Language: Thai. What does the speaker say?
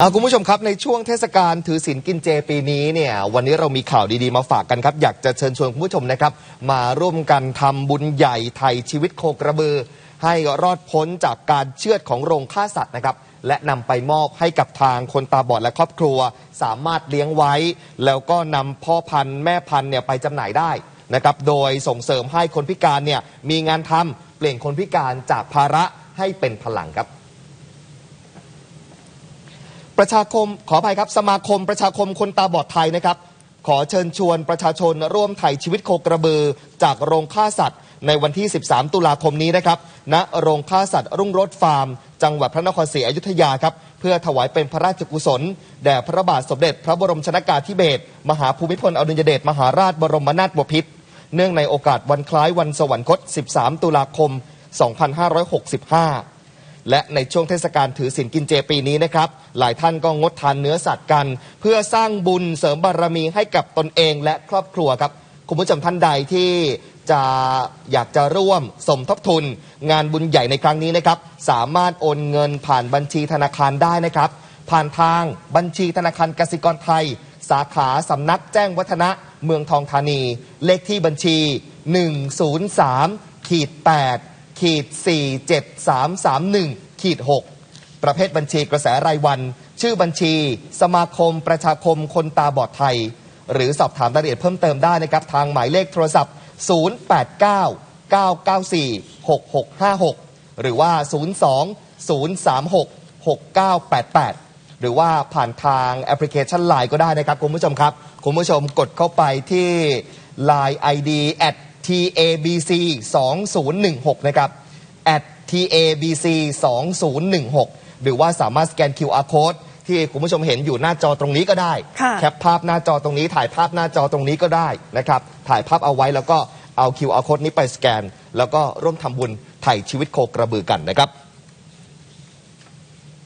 อาคุณผู้ชมครับในช่วงเทศกาลถือศีลกินเจปีนี้เนี่ยวันนี้เรามีข่าวดีๆมาฝากกันครับ อยากจะเชิญชวนคุณผู้ชมนะครับ มาร่วมกันทำบุญใหญ่ไทยชีวิตโคกระบือ ให้รอดพ้นจากการเชือดของโรงฆ่าสัตว์นะครับ และนำไปมอบให้กับทางคนตาบอดและครอบครัว สามารถเลี้ยงไว้ แล้วก็นำพ่อพันธุ์แม่พันธุ์เนี่ยไปจำหน่ายได้นะครับโดยส่งเสริมให้คนพิการเนี่ยมีงานทำเปลี่ยนคนพิการจากภาระให้เป็นพลังครับ ประชาคมขออภัยครับสมาคมประชาคมคนตาบอดไทยนะครับ ขอเชิญชวนประชาชนร่วมไถ่ชีวิตโคกระบือ จากโรงฆ่าสัตว์ ในวันที่ 13 ตุลาคมนี้นะครับณโรงฆ่าสัตว์รุ่งโรจน์ฟาร์ม จังหวัดพระนครศรีอยุธยาครับ เพื่อถวายเป็นพระราชกุศล แด่พระบาทสมเด็จ พระบรมชนากาธิเบศรมหาภูมิพลอดุลยเดชมหาราชบรมนาถบพิตรเนื่องในโอกาสวันคล้ายวันสวรรคต 13 ตุลาคม 2565 และในช่วงเทศกาลถือศีลกินเจปีนี้นะครับ หลายท่านก็งดทานเนื้อสัตว์กัน เพื่อสร้างบุญเสริมบารมีให้กับตนเองและครอบครัวครับ คุณผู้ชมท่านใดที่จะอยากจะร่วมสมทบทุน งานบุญใหญ่ในครั้งนี้นะครับ สามารถโอนเงินผ่านบัญชีธนาคารได้นะครับ ผ่านทางบัญชีธนาคารกสิกรไทย สาขาสำนักแจ้งวัฒนะเมืองทองธานี เลขที่บัญชี 103ขีด8 ขีด47331ขีด6ประเภทบัญชีกระแสรายวัน ชื่อบัญชี สมาคม ประชาคมคนตาบอดไทย หรือสอบถามรายละเอียดเพิ่มเติมได้นะครับ ทางหมายเลขโทรศัพท์ 089 994 6656 หรือว่า 02 036 6988 หรือว่าผ่านทางแอปพลิเคชัน Line ก็ได้นะครับ คุณผู้ชมครับ คุณผู้ชมกดเข้าไปที่ Line ID at tabc 2016นะครับ at tabc 2016หรือว่าสามารถสแกน QR code ที่คุณผู้ชมเห็นอยู่หน้าจอตรงนี้ก็ได้ค่ะแคปภาพหน้าจอตรงนี้ ถ่ายภาพหน้าจอตรงนี้ก็ได้นะครับ ถ่ายภาพเอาไว้แล้วก็เอา QR code นี้ไปสแกน แล้วก็ร่วมทำบุญไถ่ชีวิตโคกระบือกันนะครับ